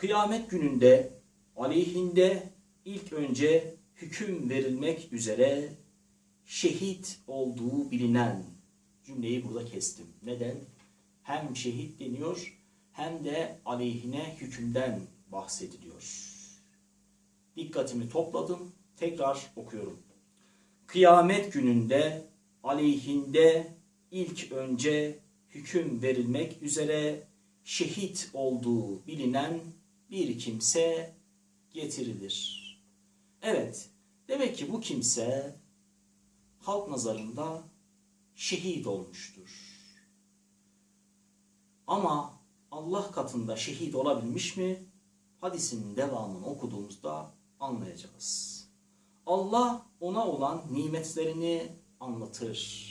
Kıyamet gününde aleyhinde ilk önce hüküm verilmek üzere şehit olduğu bilinen cümleyi burada kestim. Neden? Hem şehit deniyor hem de aleyhine hükümden bahsediliyor. Dikkatimi topladım. Tekrar okuyorum. Kıyamet gününde aleyhinde ilk önce hüküm verilmek üzere şehit olduğu bilinen bir kimse getirilir. Evet, demek ki bu kimse halk nazarında şehit olmuştur. Ama Allah katında şehit olabilmiş mi? Hadisin devamını okuduğumuzda anlayacağız. Allah ona olan nimetlerini anlatır.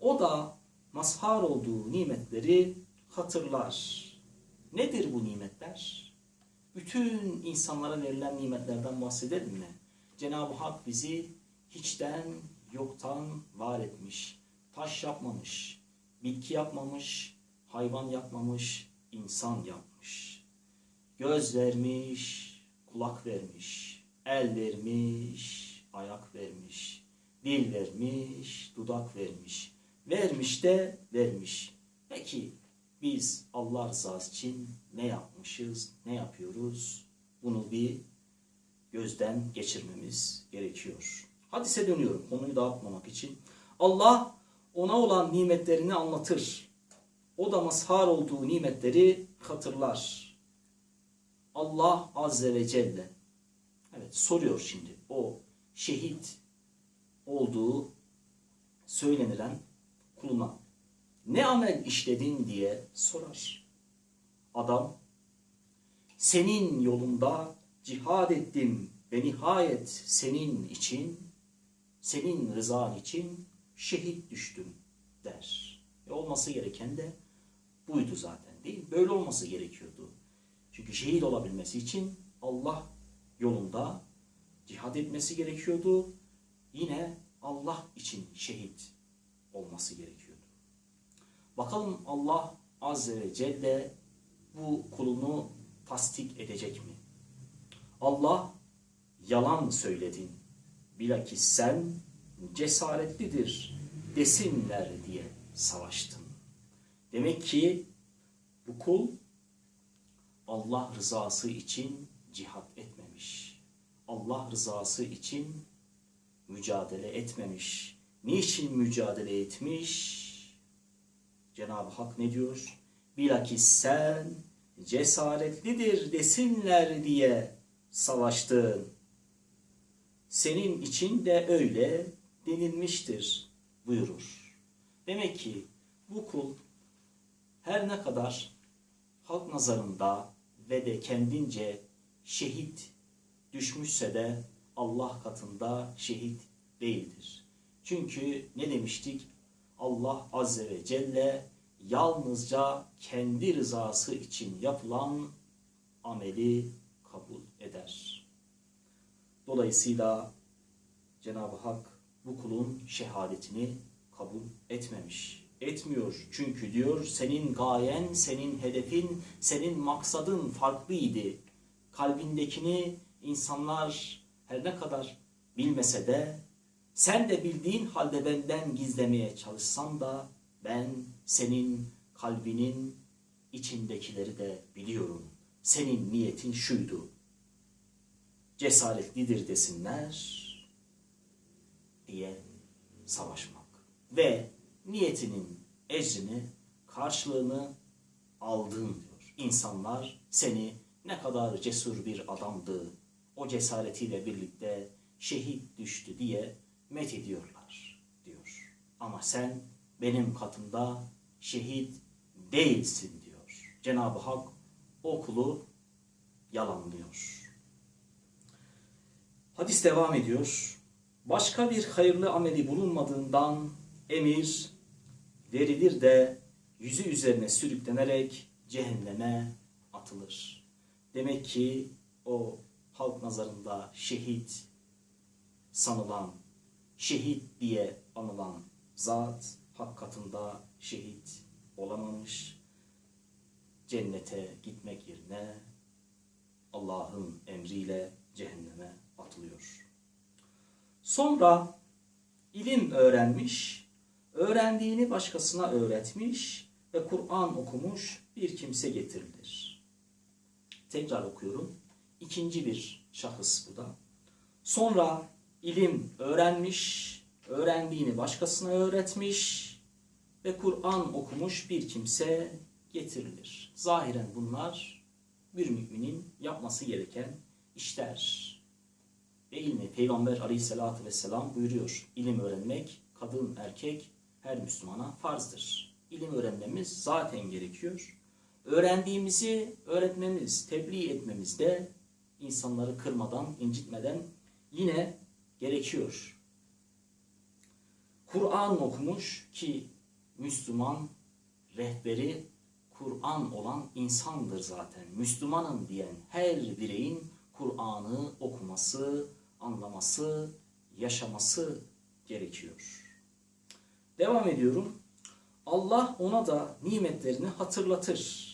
O da mazhar olduğu nimetleri hatırlar. Nedir bu nimetler? Bütün insanlara verilen nimetlerden bahsedelim mi? Cenab-ı Hak bizi hiçten yoktan var etmiş. Taş yapmamış, bitki yapmamış, hayvan yapmamış, insan yapmış. Göz vermiş, kulak vermiş, el vermiş, ayak vermiş, dil vermiş, dudak vermiş. Vermiş de vermiş. Peki biz Allah rızası için ne yapmışız, ne yapıyoruz? Bunu bir gözden geçirmemiz gerekiyor. Hadise dönüyorum konuyu dağıtmamak için. Allah ona olan nimetlerini anlatır. O da mazhar olduğu nimetleri hatırlar. Allah Azze ve Celle evet soruyor şimdi o şehit olduğu söylenilen kuluna ne amel işledin diye sorar. Adam senin yolunda cihad ettim ve nihayet senin için senin rızan için şehit düştüm der. E olması gereken de buydu zaten değil? Böyle olması gerekiyordu. Çünkü şehit olabilmesi için Allah yolunda cihad etmesi gerekiyordu. Yine Allah için şehit olması gerekiyordu. Bakalım Allah Azze ve Celle bu kulunu tasdik edecek mi? Allah yalan söyledin. Bilakis sen cesaretlidir desinler diye savaştın. Demek ki bu kul Allah rızası için cihat etmemiş. Allah rızası için mücadele etmemiş. Niçin mücadele etmiş? Cenab-ı Hak ne diyor? Bilakis sen cesaretlidir desinler diye savaştın. Senin için de öyle denilmiştir buyurur. Demek ki bu kul her ne kadar halk nazarında ve de kendince şehit düşmüşse de Allah katında şehit değildir. Çünkü ne demiştik? Allah Azze ve Celle yalnızca kendi rızası için yapılan ameli kabul eder. Dolayısıyla Cenab-ı Hak bu kulun şehadetini kabul etmemiş. Etmiyor çünkü diyor senin gayen, senin hedefin, senin maksadın farklıydı. Kalbindekini insanlar her ne kadar bilmese de sen de bildiğin halde benden gizlemeye çalışsan da ben senin kalbinin içindekileri de biliyorum. Senin niyetin şuydu. Cesaretlidir desinler diye savaşmak. Ve niyetinin ecrini, karşılığını aldın diyor. İnsanlar seni ne kadar cesur bir adamdı, o cesaretiyle birlikte şehit düştü diye met ediyorlar diyor. Ama sen benim katımda şehit değilsin diyor. Cenab-ı Hak o kulu yalanlıyor. Hadis devam ediyor. Başka bir hayırlı ameli bulunmadığından emir verilir de yüzü üzerine sürüklenerek cehenneme atılır. Demek ki o halk nazarında şehit sanılan, şehit diye anılan zat hak katında şehit olamamış. Cennete gitmek yerine Allah'ın emriyle cehenneme atılıyor. Sonra ilim öğrenmiş, öğrendiğini başkasına öğretmiş ve Kur'an okumuş bir kimse getirilir. Tekrar okuyorum. İkinci bir şahıs bu da. Sonra ilim öğrenmiş, öğrendiğini başkasına öğretmiş ve Kur'an okumuş bir kimse getirilir. Zahiren bunlar bir müminin yapması gereken işler. Değil mi? Peygamber aleyhissalatü vesselam buyuruyor. İlim öğrenmek kadın erkek her Müslümana farzdır. İlim öğrenmemiz zaten gerekiyor. Öğrendiğimizi öğretmemiz, tebliğ etmemiz de insanları kırmadan, incitmeden yine gerekiyor. Kur'an okumuş ki Müslüman rehberi Kur'an olan insandır zaten. Müslümanım diyen her bireyin Kur'an'ı okuması, anlaması, yaşaması gerekiyor. Devam ediyorum. Allah ona da nimetlerini hatırlatır.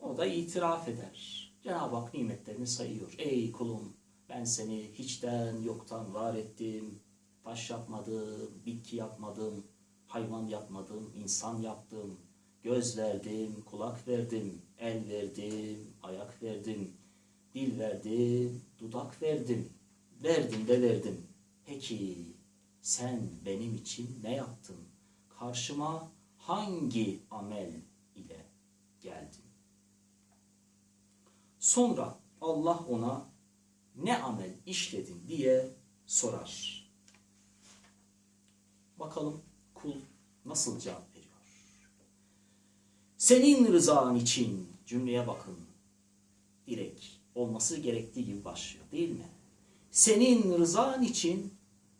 O da itiraf eder. Cenab-ı Hak nimetlerini sayıyor. Ey kulum ben seni hiçten yoktan var ettim. Taş yapmadım, bitki yapmadım, hayvan yapmadım, insan yaptım. Göz verdim, kulak verdim, el verdim, ayak verdim, dil verdim, dudak verdim. Verdim de verdim. Peki sen benim için ne yaptın? Karşıma hangi amel ile geldin? Sonra Allah ona ne amel işledin diye sorar. Bakalım kul nasıl cevap veriyor? Senin rızan için cümleye bakın. Direkt olması gerektiği gibi başlıyor değil mi? Senin rızan için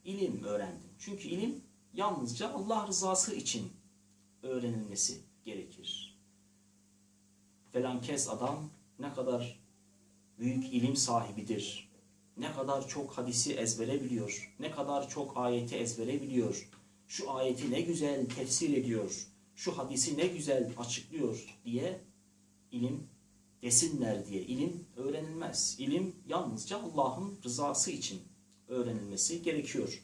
ilim öğrendim. Çünkü ilim yalnızca Allah rızası için öğrenilmesi gerekir. Felankes adam ne kadar büyük ilim sahibidir. Ne kadar çok hadisi ezbere biliyor. Ne kadar çok ayeti ezbere biliyor. Şu ayeti ne güzel tefsir ediyor. Şu hadisi ne güzel açıklıyor diye ilim desinler diye ilim öğrenilmez. İlim yalnızca Allah'ın rızası için öğrenilmesi gerekiyor.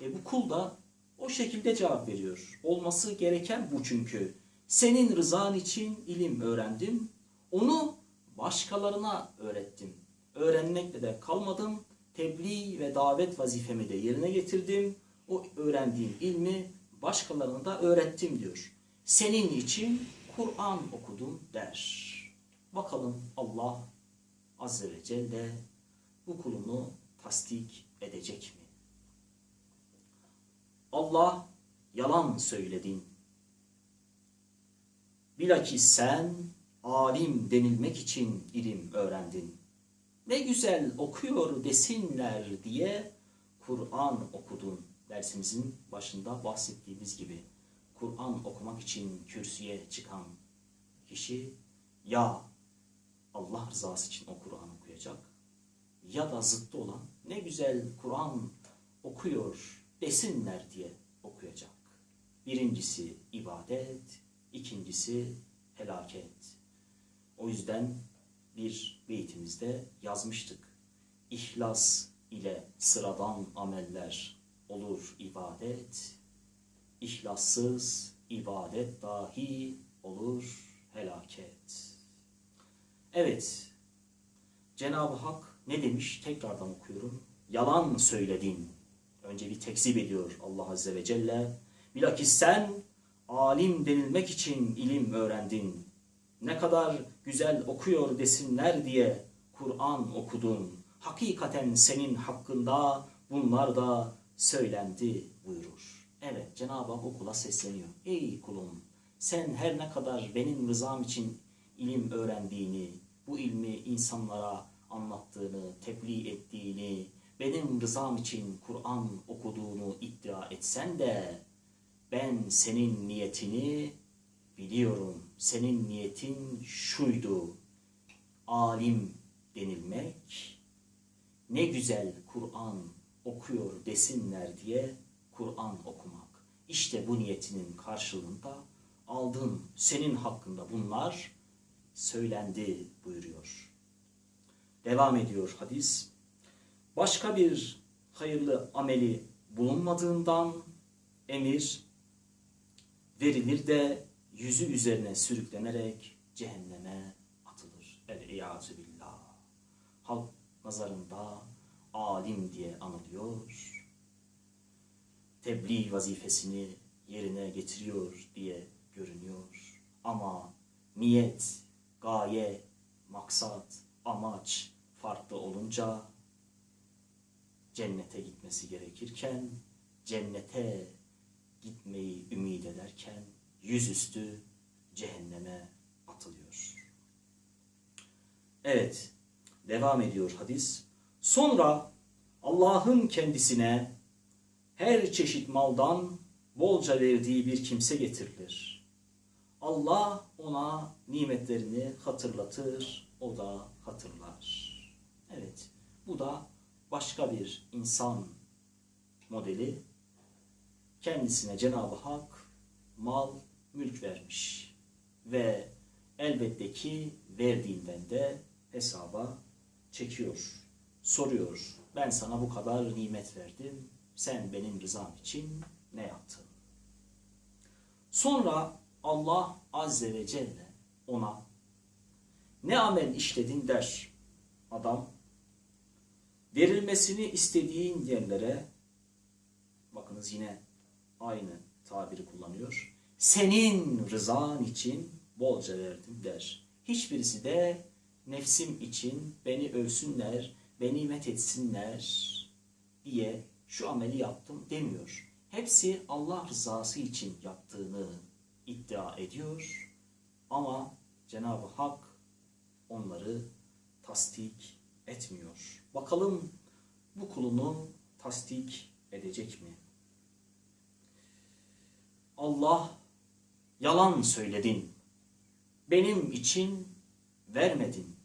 E bu kul da o şekilde cevap veriyor. Olması gereken bu çünkü. Senin rızan için ilim öğrendim. Onu başkalarına öğrettim. Öğrenmekle de kalmadım. Tebliğ ve davet vazifemi de yerine getirdim. O öğrendiğim ilmi başkalarına da öğrettim diyor. Senin için Kur'an okudum der. Bakalım Allah Azze ve Celle bu kulunu tasdik edecek mi? Allah yalan söyledin. Bilakis sen alim denilmek için ilim öğrendin. Ne güzel okuyor desinler diye Kur'an okudun. Dersimizin başında bahsettiğimiz gibi Kur'an okumak için kürsüye çıkan kişi ya Allah rızası için o Kur'an okuyacak ya da zıttı olan ne güzel Kur'an okuyor desinler diye okuyacak. Birincisi ibadet, ikincisi felaket. O yüzden bir beytimizde yazmıştık. İhlas ile sıradan ameller olur ibadet, İhlassız ibadet dahi olur felaket. Evet, Cenab-ı Hak ne demiş? Tekrardan okuyorum. Yalan söyledin. Önce bir tekzip ediyor Allah Azze ve Celle. Bilakis sen alim denilmek için ilim öğrendin. Ne kadar güzel okuyor desinler diye Kur'an okudun. Hakikaten senin hakkında bunlar da söylendi buyurur. Evet Cenab-ı Hak okula sesleniyor. Ey kulum sen her ne kadar benim rızam için ilim öğrendiğini, bu ilmi insanlara anlattığını, tebliğ ettiğini, benim rızam için Kur'an okuduğunu iddia etsen de ben senin niyetini biliyorum. Senin niyetin şuydu. Alim denilmek, ne güzel Kur'an okuyor desinler diye Kur'an okumak. İşte bu niyetinin karşılığında aldın senin hakkında bunlar söylendi buyuruyor. Devam ediyor hadis. Başka bir hayırlı ameli bulunmadığından emir verilir de yüzü üzerine sürüklenerek cehenneme atılır. El-İyâzü billah. Halk nazarında alim diye anılıyor. Tebliğ vazifesini yerine getiriyor diye görünüyor. Ama niyet, gaye, maksat, amaç farklı olunca cennete gitmesi gerekirken cennete gitmeyi ümit ederken yüzüstü cehenneme atılıyor. Evet, devam ediyor hadis. Sonra Allah'ın kendisine her çeşit maldan bolca verdiği bir kimse getirilir. Allah ona nimetlerini hatırlatır, o da hatırlar. Evet, bu da başka bir insan modeli. Kendisine Cenab-ı Hak mal, mülk vermiş ve elbette ki verdiğinden de hesaba çekiyor, soruyor. Ben sana bu kadar nimet verdim, sen benim rızam için ne yaptın? Sonra Allah Azze ve Celle ona ne amel işledin der adam. Verilmesini istediğin yerlere bakınız yine aynı tabiri kullanıyor. Senin rızan için bolca verdim der. Hiçbirisi de nefsim için beni övsünler, beni met etsinler diye şu ameli yaptım demiyor. Hepsi Allah rızası için yaptığını iddia ediyor. Ama Cenab-ı Hak onları tasdik etmiyor. Bakalım bu kulunu tasdik edecek mi? Allah yalan söyledin. Benim için vermedin.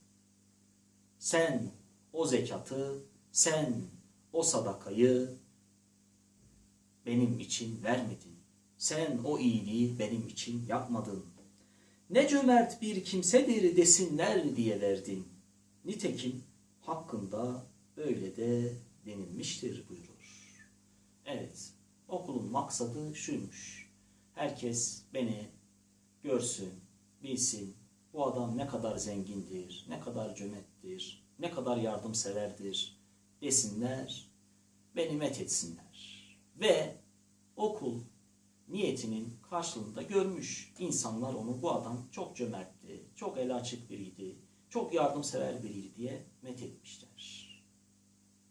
Sen o zekatı, sen o sadakayı benim için vermedin. Sen o iyiliği benim için yapmadın. Ne cömert bir kimsedir desinler diye verdin. Nitekim hakkında öyle de denilmiştir buyurur. Evet, okulun maksadı şuymuş. Herkes beni görsün, bilsin. Bu adam ne kadar zengindir, ne kadar cömerttir, ne kadar yardımseverdir desinler, beni met etsinler. Ve okul niyetinin karşılığında görmüş. insanlar onu bu adam çok cömertti, çok el açık biriydi, çok yardımsever biriydi diye met etmişler.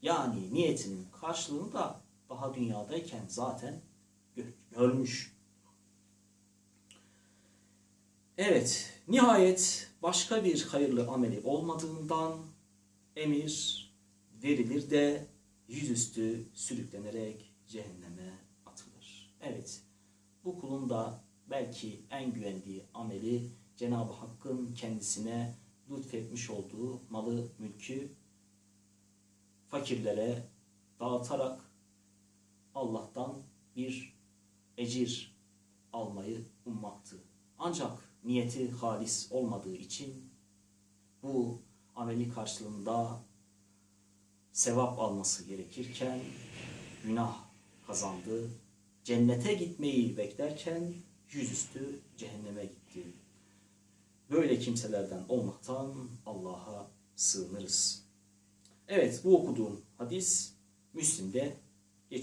Yani niyetinin karşılığını da daha dünyadayken zaten gö- görmüş. Evet, nihayet başka bir hayırlı ameli olmadığından emir verilir de yüzüstü sürüklenerek cehenneme atılır. Evet, bu kulun da belki en güvendiği ameli Cenab-ı Hakk'ın kendisine lütfetmiş olduğu malı, mülkü fakirlere dağıtarak Allah'tan bir ecir almayı ummaktı. Ancak niyeti halis olmadığı için bu ameli karşılığında sevap alması gerekirken günah kazandı. Cennete gitmeyi beklerken yüzüstü cehenneme gitti. Böyle kimselerden olmaktan Allah'a sığınırız. Evet bu okuduğum hadis Müslim'de geçiyor.